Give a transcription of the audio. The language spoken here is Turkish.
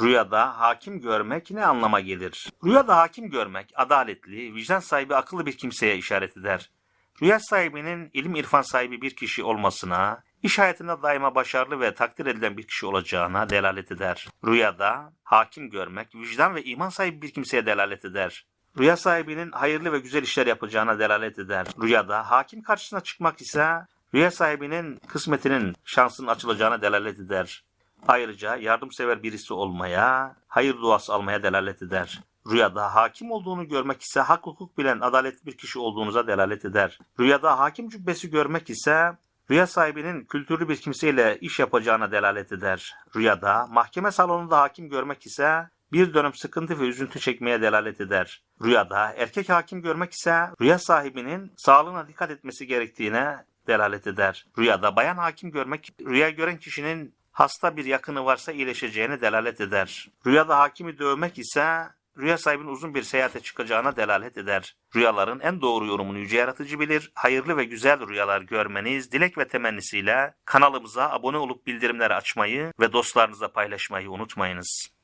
Rüyada hakim görmek ne anlama gelir? Rüyada hakim görmek adaletli, vicdan sahibi akıllı bir kimseye işaret eder. Rüya sahibinin ilim irfan sahibi bir kişi olmasına, iş hayatında daima başarılı ve takdir edilen bir kişi olacağına delalet eder. Rüyada hakim görmek vicdan ve iman sahibi bir kimseye delalet eder. Rüya sahibinin hayırlı ve güzel işler yapacağına delalet eder. Rüyada hakim karşısına çıkmak ise rüya sahibinin kısmetinin şansının açılacağına delalet eder. Ayrıca yardımsever birisi olmaya, hayır duası almaya delalet eder. Rüyada hakim olduğunu görmek ise hak hukuk bilen adaletli bir kişi olduğunuza delalet eder. Rüyada hakim cübbesi görmek ise rüya sahibinin kültürlü bir kimseyle iş yapacağına delalet eder. Rüyada mahkeme salonunda hakim görmek ise bir dönem sıkıntı ve üzüntü çekmeye delalet eder. Rüyada erkek hakim görmek ise rüya sahibinin sağlığına dikkat etmesi gerektiğine delalet eder. Rüyada bayan hakim görmek rüya gören kişinin hasta bir yakını varsa iyileşeceğine delalet eder. Rüyada hakimi dövmek ise rüya sahibinin uzun bir seyahate çıkacağına delalet eder. Rüyaların en doğru yorumunu yüce yaratıcı bilir. Hayırlı ve güzel rüyalar görmeniz dilek ve temennisiyle kanalımıza abone olup bildirimleri açmayı ve dostlarınızla paylaşmayı unutmayınız.